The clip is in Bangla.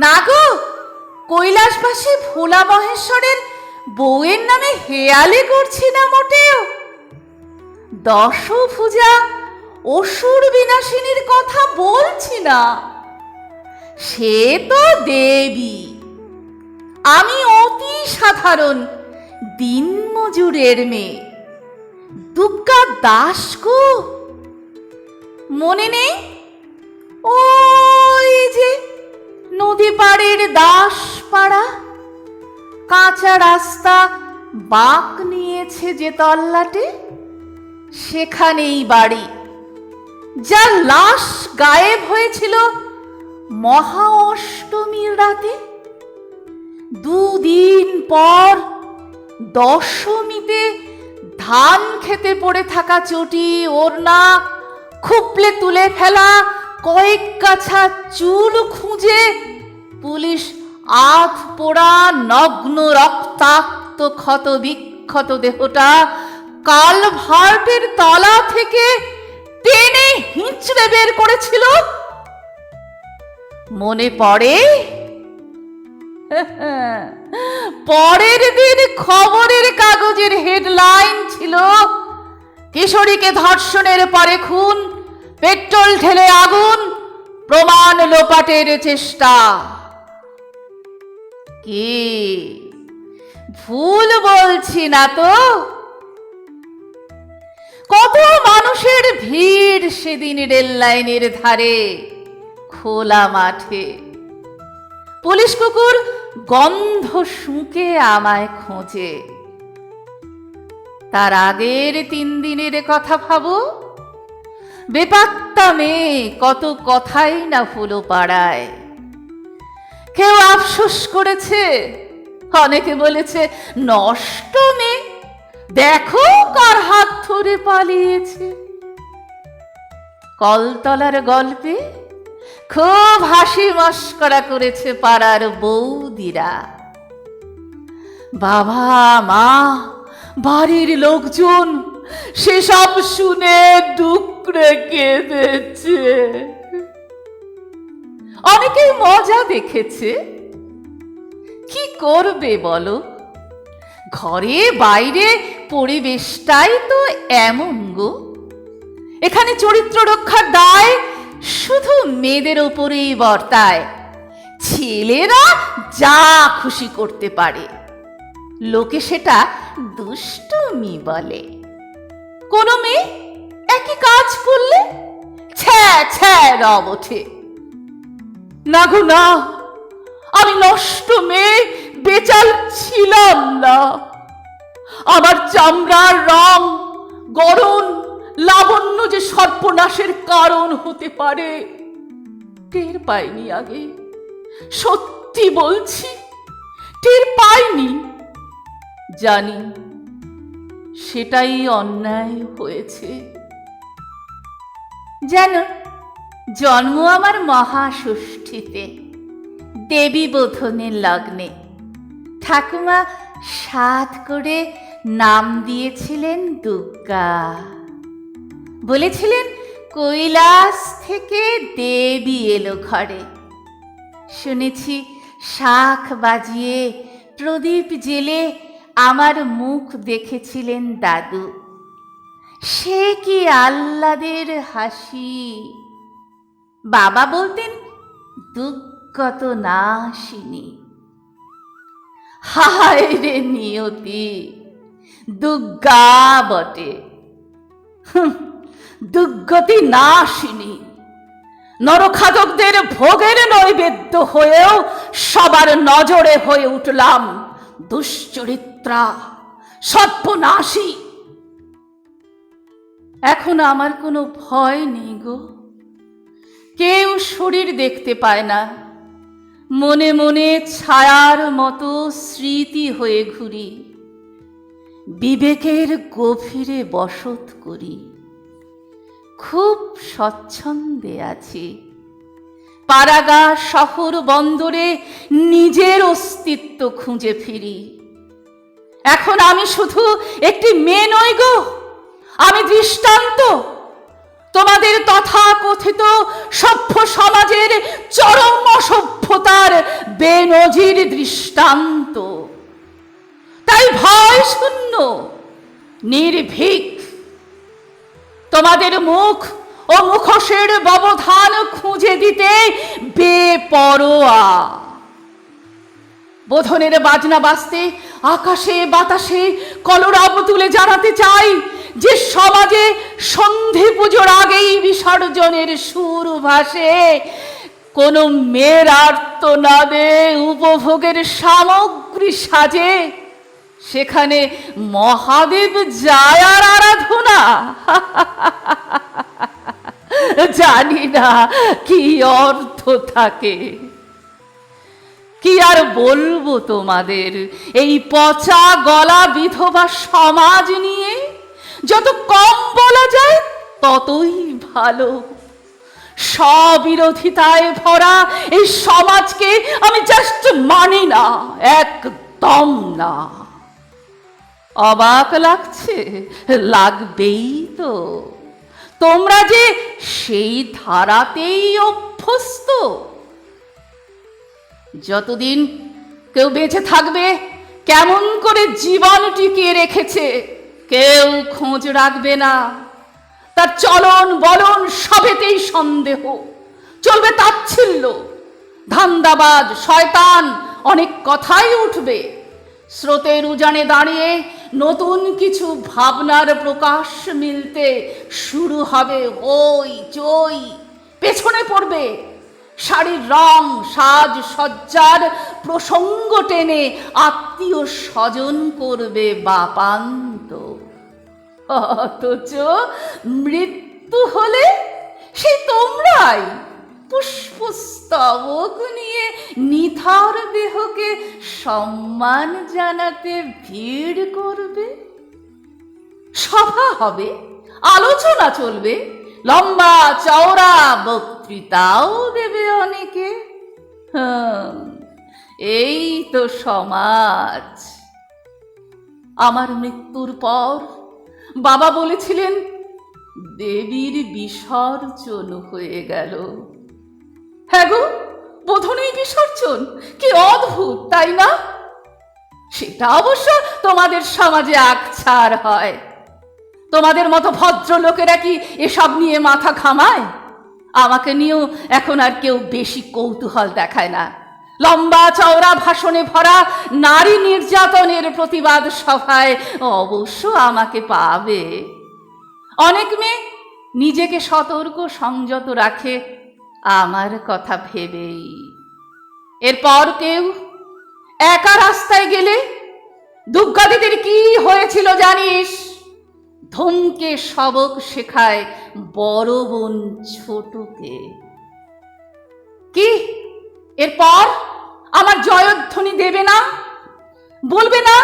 না গো, কৈলাসবাসী ভোলা মহেশ্বরের বউয়ের নামে হেয়ালি করছি না মোটেও। দশভুজা অসুর বিনাশিনীর কথা বলছি না। সে তো দেবী। আমি অতি সাধারণ দিনমজুরের মেয়ে। দুর্গা দাস গো। মনে নেই? যে নদী পাড়ের দাস পাড়া কাঁচা রাস্তা, বাঁক নিয়েছে যে তল্লাটে, সেখানেই বাড়ি। যার লাশ গায়েব হয়েছিল মহা অষ্টমীর রাতে, দুদিন পর দশমীতে ধান খেতে পড়ে থাকা চটি, ওড়না, খুপলে তুলে ফেলা, কয়েক কাছা চুল খুঁজে পুলিশ আধ পোড়া নগ্ন রক্তাক্ত ক্ষত বিক্ষত দেহটা কাল ভার্টের তলা থেকে টেনে হিঁচড়ে বের করেছিল। মনে পড়ে? পরের দিন খবরের কাগজের হেডলাইন ছিল, কিশোরীকে ধর্ষণের পরে খুন, পেট্রোল ঢেলে আগুন, প্রমাণ লোপাটের চেষ্টা। কি? ভুল বলছি না তো। কত মানুষের ভিড় সেদিন রেল লাইনের ধারে, খোলা মাঠে। পুলিশ কুকুর গন্ধ শুঁকে আমায় খোঁজে। তার আগের তিন দিনের কথা ভাবো। বেপাত্তা মেয়ে কত কথাই না ফুলো পাড়ায়। কেউ আফসোস করেছে? অনেকে বলেছে, নষ্ট মেয়ে। দেখো কার হাত ধরে পালিয়েছে। কলতলার গল্পে খুব হাসি মস্করা করেছে পাড়ার বৌদিরা। বাবা, মা, বাড়ির লোকজন, সেসব শুনে ডুকরে কেঁদেছে। অনেকেই মজা দেখেছে। কি করবে বলো? ঘরে বাইরে পরিবেশটাই তো এমন গো। এখানে চরিত্র রক্ষার দায় শুধু মেয়েদের ওপরেই বর্তায়। ছেলেরা যা খুশি করতে পারে। লোকে সেটা দুষ্টুমি বলে। কোনো মেয়ে একই কাজ করলে ছ্যা ছ্যা রব ওঠে। না গো, না। আমি নষ্ট মেয়ে, বেচাল ছিলাম না। আমার চামড়ার রং গরম লাবণ্য যে সর্বনাশের কারণ হতে পারে, টের পাইনি আগে। সত্যি বলছি, টের পাইনি। জানি সেটাই অন্যায় হয়েছে। যেন জন্ম আমার মহাষষ্ঠীতে দেবী বোধনের লগ্নে। ঠাকুমা সাত করে নাম দিয়েছিলেন দুর্গা। বলেছিলেন, কৈলাস থেকে দেবী এলো ঘরে। শুনেছি, শাখ বাজিয়ে প্রদীপ জেলে আমার মুখ দেখেছিলেন দাদু। সে কি আহ্লাদের হাসি! বাবা বলতেন দুঃখত নাশিনী। হায় রে নিয়তি দুর্গা বটে। দুর্গতি নাশিনী। নরখাদকদের ভোগের নৈবেদ্য হয়েও সবার নজরে হয়ে উঠলাম দুশ্চরিত্রা সর্বনাশী এখন আমার কোনো ভয় নেই গো। কেউ শরীর দেখতে পায় না। মনে মনে ছায়ার মতো স্মৃতি হয়ে ঘুরি। বিবেকের গভীরে বসত করি। খুব স্বচ্ছন্দে আছি। পাড়াগা শহর বন্দরে নিজের অস্তিত্ব খুঁজে ফিরি। এখন আমি শুধু একটি মেয়ে নই গো, আমি দৃষ্টান্ত। তোমাদের তথাকথিত সভ্য সমাজের চরম অসভ্যতার বেনজির দৃষ্টান্ত। তাই ভয় শূন্য, নির্ভীক। তোমাদের মুখ ও মুখোশের ব্যবধান খুঁজে দিতে বেপরোয়া। বোধনের বাজনা বাজতে, আকাশে বাতাসে কলরব তুলে জানাতে চাই যে সমাজে সন্ধি পুজোর আগেই বিসর্জনের সুর ভাসে, কোন মেয়ের আর্তনাদে উপভোগের সামগ্রী সাজে, সেখানে মহাদেব যায় আর আরাধনা। জানি না কি অর্থ থাকে। কি আর বলব তোমাদের? এই পচা গলা বিধবা সমাজ নিয়ে যত কম বলা যায়, ততই ভালো। স্ববিরোধিতায় ভরা এই সমাজকে আমি জাস্ট মানি না, একদম না। অবাক লাগছে, লাগবেই তো। তোমরা যে সেই ধারাতেই অভ্যস্ত, যতদিন কেউ বেঁচে থাকবে, কেমন করে জীবন টিকিয়ে রেখেছে কেউ খোঁজ রাখবে না। তার চলন বলন সবেতেই সন্দেহ। চলবে তাচ্ছিল্য। ধান্দাবাজ শয়তান অনেক কথাই উঠবে। স্রোতের উজানে দাঁড়িয়ে নতুন কিছু ভাবনার প্রকাশ মিলতে শুরু হবে ওই চই। পেছনে পড়বে শাড়ির রং, সাজ সজ্জার প্রসঙ্গ টেনে আত্মীয় স্বজন করবে বাপান্ত অথচ মৃত্যু হলে সেই তোমরাই পুষ্পস্তবক নিয়ে নিথার দেহকে সম্মান জানাতে ভিড় করবে। সভা হবে, আলোচনা চলবে, লম্বা চওড়া বক্তৃতাও দেবে অনেকে। এই তো সমাজ। আমার মৃত্যুর পর বাবা বলেছিলেন, দেবীর বিসর্জন হয়ে গেল। হ্যাঁ গো বোধনেই বিসর্জন। কি অদ্ভুত, তাই না? সেটা অবশ্য তোমাদের সমাজে আকছার হয়। তোমাদের মতো ভদ্রলোকেরা কি এসব নিয়ে মাথা ঘামায়? আমাকে নিয়েও এখন আর কেউ বেশি কৌতূহল দেখায় না। লম্বা চওড়া ভাষণে ভরা নারী নির্যাতনের প্রতিবাদ সভায় অবশ্য আমাকে পাবে। অনেক মেয়ে নিজেকে সতর্ক সংযত রাখে, আমার কথা ভেবেই। এরপর কেউ একা রাস্তায় গেলে দুর্গাদিদের কি হয়েছিল জানিস? ধমকে সবক শেখায় বড় বোন ছোটকে। কি? এরপর আমার জয়ধ্বনি দেবে না বলবে না?